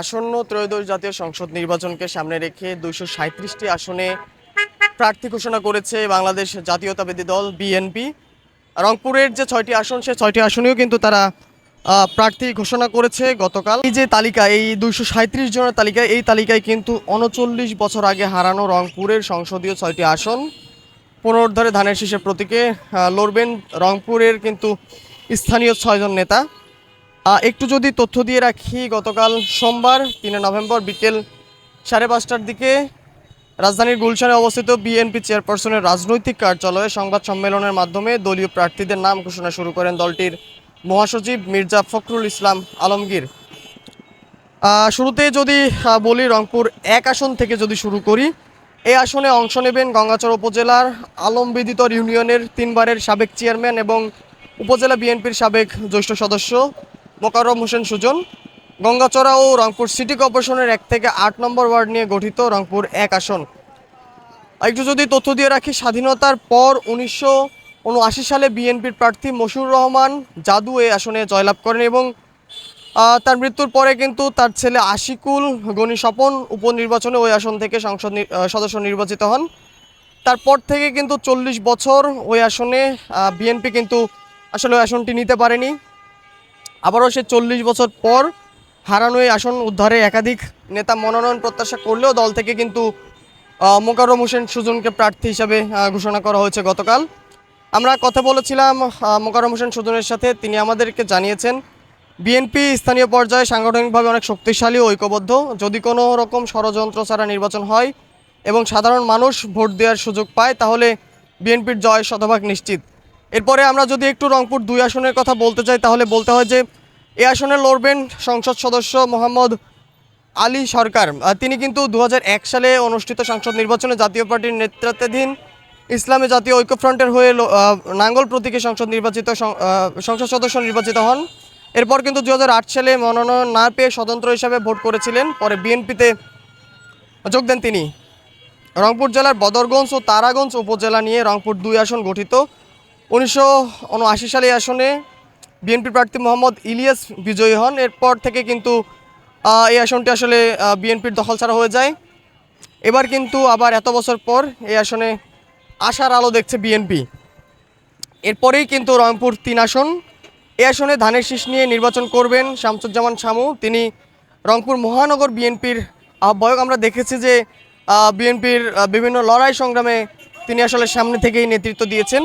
আসন্ন ত্রয়োদশ জাতীয় সংসদ নির্বাচনকে সামনে রেখে দুইশো সাঁত্রিশটি আসনে প্রার্থী ঘোষণা করেছে বাংলাদেশ জাতীয়তাবাদী দল বিএনপি। রংপুরের যে ছয়টি আসন, সে ছয়টি আসনেও কিন্তু তারা প্রার্থী ঘোষণা করেছে গতকাল। এই যে তালিকা, এই দুইশো সাঁত্রিশ জনের তালিকা, এই তালিকায় কিন্তু উনচল্লিশ বছর আগে হারানো রংপুরের সংসদীয় ছয়টি আসন। পুনরুদ্ধারে ধানের শীষের প্রতীকে লড়বেন রংপুরের কিন্তু স্থানীয় ছয়জন নেতা। একটু যদি তথ্য দিয়ে রাখি, গতকাল সোমবার, তিনে নভেম্বর বিকেল সাড়ে পাঁচটার দিকে রাজধানীর গুলশানে অবস্থিত বিএনপি চেয়ারপারসনের রাজনৈতিক কার্যালয়ে সংবাদ সম্মেলনের মাধ্যমে দলীয় প্রার্থীদের নাম ঘোষণা শুরু করেন দলটির মহাসচিব মির্জা ফখরুল ইসলাম আলমগীর। শুরুতে যদি বলি রংপুর এক আসন থেকে যদি শুরু করি এই আসনে অংশ নেবেন গঙ্গাচর উপজেলার আলমবিদিতর ইউনিয়নের তিনবারের সাবেক চেয়ারম্যান এবং উপজেলা বিএনপির সাবেক জ্যেষ্ঠ সদস্য মোকাররম হোসেন সুজন, গঙ্গাচড়া ও রংপুর সিটি কর্পোরেশনের এক থেকে আট নম্বর ওয়ার্ড নিয়ে গঠিত রংপুর এক আসন। একটু যদি তথ্য দিয়ে রাখি, স্বাধীনতার পর উনিশশো উনআশি সালে বিএনপির প্রার্থী মশিউর রহমান জাদু এই আসনে জয়লাভ করেন এবং তার মৃত্যুর পরে কিন্তু তার ছেলে আশিকুল গণি স্বপন উপনির্বাচনে ওই আসন থেকে সংসদ সদস্য নির্বাচিত হন। তারপর থেকে কিন্তু চল্লিশ বছর ওই আসনে বিএনপি কিন্তু আসলে ওই আসনটি নিতে পারেনি। আবারও সে চল্লিশ বছর পর হারানো এই আসন উদ্ধারে একাধিক নেতা মনোনয়ন প্রত্যাশা করলেও দল থেকে কিন্তু মোকারম হোসেন সুজনকে প্রার্থী হিসাবে ঘোষণা করা হয়েছে গতকাল। আমরা কথা বলেছিলাম মোকারম হোসেন সুজনের সাথে। তিনি আমাদেরকে জানিয়েছেন, বিএনপি স্থানীয় পর্যায়ে সাংগঠনিকভাবে অনেক শক্তিশালী ও ঐক্যবদ্ধ। যদি কোনো রকম ষড়যন্ত্র ছাড়া নির্বাচন হয় এবং সাধারণ মানুষ ভোট দেওয়ার সুযোগ পায়, তাহলে বিএনপির জয় শতভাগ নিশ্চিত। এরপরে আমরা যদি একটু রংপুর দুই আসনের কথা বলতে চাই, তাহলে বলতে হয় যে এ আসনে লড়বেন সংসদ সদস্য মোহাম্মদ আলী সরকার। তিনি কিন্তু দু হাজার এক সালে অনুষ্ঠিত সংসদ নির্বাচনে জাতীয় পার্টির নেতৃত্বাধীন ইসলামী জাতীয় ঐক্যফ্রন্টের হয়ে নাঙ্গল প্রতীকে সংসদ নির্বাচিত সংসদ সদস্য নির্বাচিত হন। এরপর কিন্তু দু হাজার আট সালে মনোনয়ন না পেয়ে স্বতন্ত্র হিসাবে ভোট করেছিলেন। পরে বিএনপিতে যোগ দেন তিনি। রংপুর জেলার বদরগঞ্জ ও তারাগঞ্জ উপজেলা নিয়ে রংপুর দুই আসন গঠিত। উনিশশো উনআশি সালে আসনে বিএনপি প্রার্থী মোহাম্মদ ইলিয়াস বিজয়ী হন। এরপর থেকে কিন্তু এই আসনটি আসলে বিএনপির দখল ছাড়া হয়ে যায়। এবার কিন্তু আবার এত বছর পর এই আসনে আশার আলো দেখছে বিএনপি। এরপরেই কিন্তু রংপুর তিন আসন। এই আসনে ধানের শীষ নিয়ে নির্বাচন করবেন শামসুজ্জামান শামু। তিনি রংপুর মহানগর বিএনপির আহ্বায়ক। আমরা দেখেছি যে বিএনপির বিভিন্ন লড়াই সংগ্রামে তিনি আসলে সামনে থেকেই নেতৃত্ব দিয়েছেন।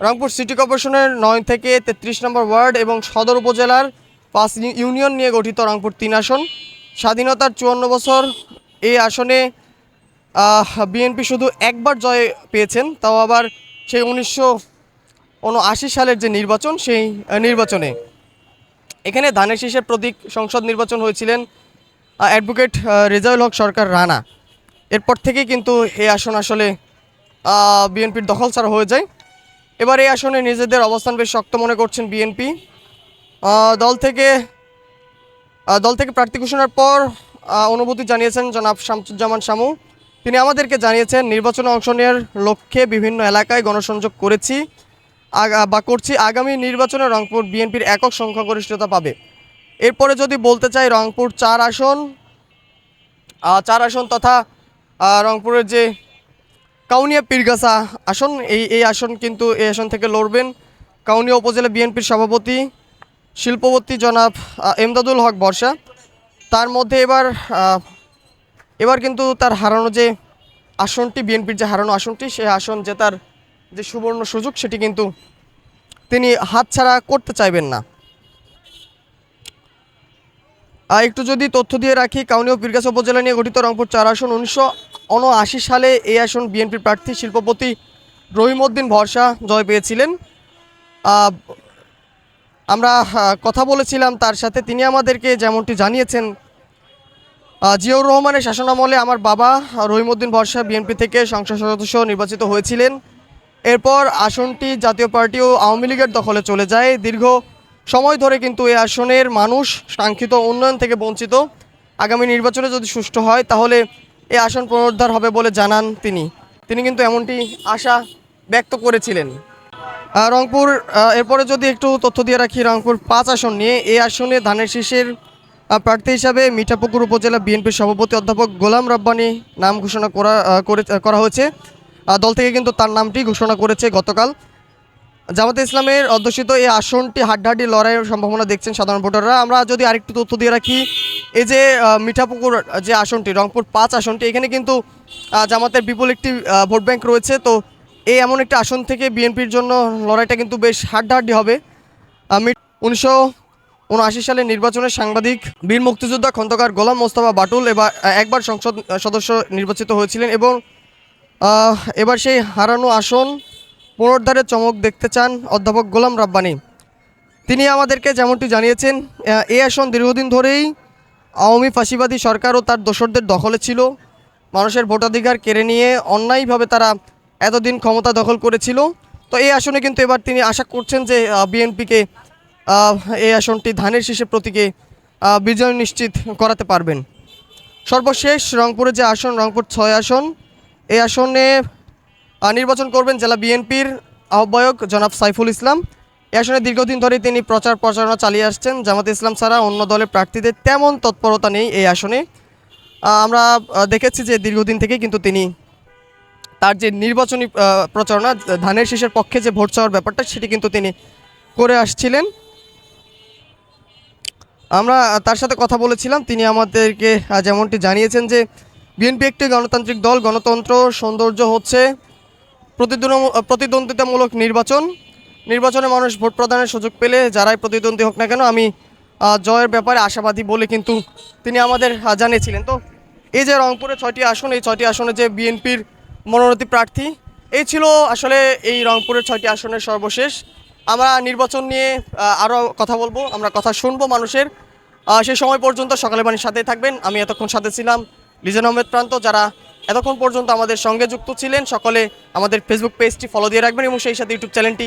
রংপুর সিটি কর্পোরেশনের নয় থেকে তেত্রিশ নম্বর ওয়ার্ড এবং সদর উপজেলার পাঁচ ইউনিয়ন নিয়ে গঠিত রংপুর তিন আসন। স্বাধীনতার চুয়ান্ন বছর এই আসনে বিএনপি শুধু একবার জয় পেয়েছেন, তাও আবার সেই উনিশশো উনআশি সালের যে নির্বাচন, সেই নির্বাচনে। এখানে ধানের শীষের প্রতীক সংসদ নির্বাচন হয়েছিলেন অ্যাডভোকেট রেজাউল হক সরকার রানা। এরপর থেকেই কিন্তু এই আসন আসলে বিএনপির দখল ছাড়া হয়ে যায়। এবার এই আসনে নিজেদের অবস্থান বেশ শক্ত মনে করছেন বিএনপি। দল থেকে দল থেকে প্রার্থী ঘোষণার পর অনুভূতি জানিয়েছেন জনাব শামসুজ্জামান শামু। তিনি আমাদেরকে জানিয়েছেন, নির্বাচনে অংশ নেওয়ার লক্ষ্যে বিভিন্ন এলাকায় গণসংযোগ করেছি বা করছি। আগামী নির্বাচনে রংপুর বিএনপির একক সংখ্যাগরিষ্ঠতা পাবে। এরপরে যদি বলতে চাই, রংপুর চার আসন চার আসন তথা রংপুরের যে কাউনিয়া পীরগাছা আসন, এই এই আসন কিন্তু এই আসন থেকে লড়বেন কাউনিয়া উপজেলা বিএনপির সভাপতি, শিল্পপতি জনাব এমদাদুল হক বর্ষা। তার মধ্যে এবার এবার কিন্তু তার হারানো যে আসনটি, বিএনপির যে হারানো আসনটি সেই আসন জেতার যে সুবর্ণ সুযোগ, সেটি কিন্তু তিনি হাতছাড়া করতে চাইবেন না। একটু যদি তথ্য দিয়ে রাখি, কাউনিয়া পীরগাছা উপজেলা নিয়ে গঠিত রংপুর চার আসন, উনিশশো উনআশি সালে এই আসন বিএনপির প্রার্থী শিল্পপতি রহিমউদ্দিন ভরসা জয় পেয়েছিলেন। আমরা কথা বলেছিলাম তার সাথে। তিনি আমাদেরকে যেমনটি জানিয়েছেন জিয়াউর রহমানের শাসনামলে আমার বাবা রহিমউদ্দিন ভরসা বিএনপি থেকে সংসদ সদস্য নির্বাচিত হয়েছিলেন। এরপর আসনটি জাতীয় পার্টি ও আওয়ামী লীগের দখলে চলে যায়। দীর্ঘ সময় ধরে কিন্তু এই আসনের মানুষ কাঙ্ক্ষিত উন্নয়ন থেকে বঞ্চিত। আগামী নির্বাচনে যদি সুষ্ঠু হয়, তাহলে এই আসন পুনরুদ্ধার হবে বলে জানান তিনি। তিনি কিন্তু এমনটি আশা ব্যক্ত করেছিলেন। রংপুর এরপরে যদি একটু তথ্য দিয়ে রাখি, রংপুর পাঁচ আসন নিয়ে এই আসনে ধানের শীষের প্রার্থী হিসাবে মিঠাপুকুর উপজেলা বিএনপির সভাপতি অধ্যাপক গোলাম রব্বানি নাম ঘোষণা করা করে, করা হয়েছে। দল থেকে কিন্তু তার নামটি ঘোষণা করেছে গতকাল। জামাতে ইসলামের অধ্যুষিত এই আসনটি হাড্ডাহাড্ডি লড়াইয়ের সম্ভাবনা দেখছেন সাধারণ ভোটাররা। আমরা যদি আরেকটু তথ্য দিয়ে রাখি এই যে মিঠাপুকুর যে আসনটি, রংপুর পাঁচ আসনটি, এখানে কিন্তু জামাতের বিপুল একটি ভোট ব্যাংক রয়েছে। তো এই এমন একটা আসন থেকে বিএনপির জন্য লড়াইটা কিন্তু বেশ হাড্ডাহাড্ডি হবে। উনিশশো উনআশি সালে নির্বাচনে সাংবাদিক বীর মুক্তিযোদ্ধা খন্দকার গোলাম মোস্তফা বাটুল এবার একবার সংসদ সদস্য নির্বাচিত হয়েছিলেন এবং এবার সেই হারানো আসন পুনরুদ্ধারের চমক দেখতে চান অধ্যাপক গোলাম রাব্বানি। তিনি আমাদেরকে যেমনটি জানিয়েছেন এই আসন দীর্ঘদিন ধরেই আওয়ামী ফাঁসিবাদী সরকার ও তার দোসরদের দখলে ছিল। মানুষের ভোটাধিকার কেড়ে নিয়ে অন্যায়ভাবে তারা এতদিন ক্ষমতা দখল করেছিল। তো এই আসনে কিন্তু এবার তিনি আশা করছেন যে বিএনপিকে এই আসনটি ধানের শীষে প্রতীকে বিজয় নিশ্চিত করাতে পারবেন। সর্বশেষ রংপুরে যে আসন, রংপুর ছয় আসন, এই আসনে নির্বাচন করবেন জেলা বিএনপির আহ্বায়ক জনাব সাইফুল ইসলাম। এই আসনে দীর্ঘদিন ধরে তিনি প্রচার প্রচারণা চালিয়ে আসছেন। জামাত ইসলাম ছাড়া অন্য দলের প্রার্থীদের তেমন তৎপরতা নেই এই আসনে। আমরা দেখেছি যে দীর্ঘদিন থেকে কিন্তু তিনি তার যে নির্বাচনী প্রচারণা, ধানের শীষের পক্ষে যে ভোট চাওয়ার ব্যাপারটা, সেটি কিন্তু তিনি করে আসছিলেন। আমরা তার সাথে কথা বলেছিলাম। তিনি আমাদেরকে যেমনটি জানিয়েছেন যে বিএনপি একটি গণতান্ত্রিক দল, গণতন্ত্র সৌন্দর্য হচ্ছে প্রতিদ্বন্দ্ব- প্রতিদ্বন্দ্বিতামূলক নির্বাচন। নির্বাচনে মানুষ ভোট প্রদানের সুযোগ পেলে যারাই প্রতিদ্বন্দ্বী হোক না কেন, আমি জয়ের ব্যাপারে আশাবাদী বলে কিন্তু তিনি আমাদের জানিয়েছিলেন। তো এই যে রংপুরে ছয়টি আসন, এই ছয়টি আসনে যে বিএনপির মনোনীত প্রার্থী, এই ছিল আসলে এই রংপুরের ছয়টি আসনের সর্বশেষ। আমরা নির্বাচন নিয়ে আরও কথা বলব, আমরা কথা শুনব মানুষের। সেই সময় পর্যন্ত সকালে বাণীর সাথেই থাকবেন। আমি এতক্ষণ সাথে ছিলাম লিজান আহমেদ প্রান্ত, যারা এতক্ষণ পর্যন্ত আমাদের সঙ্গে যুক্ত ছিলেন। সকলে আমাদের ফেসবুক পেজটি ফলো দিয়ে রাখবেন এবং সেই সাথে ইউটিউব চ্যানেলটি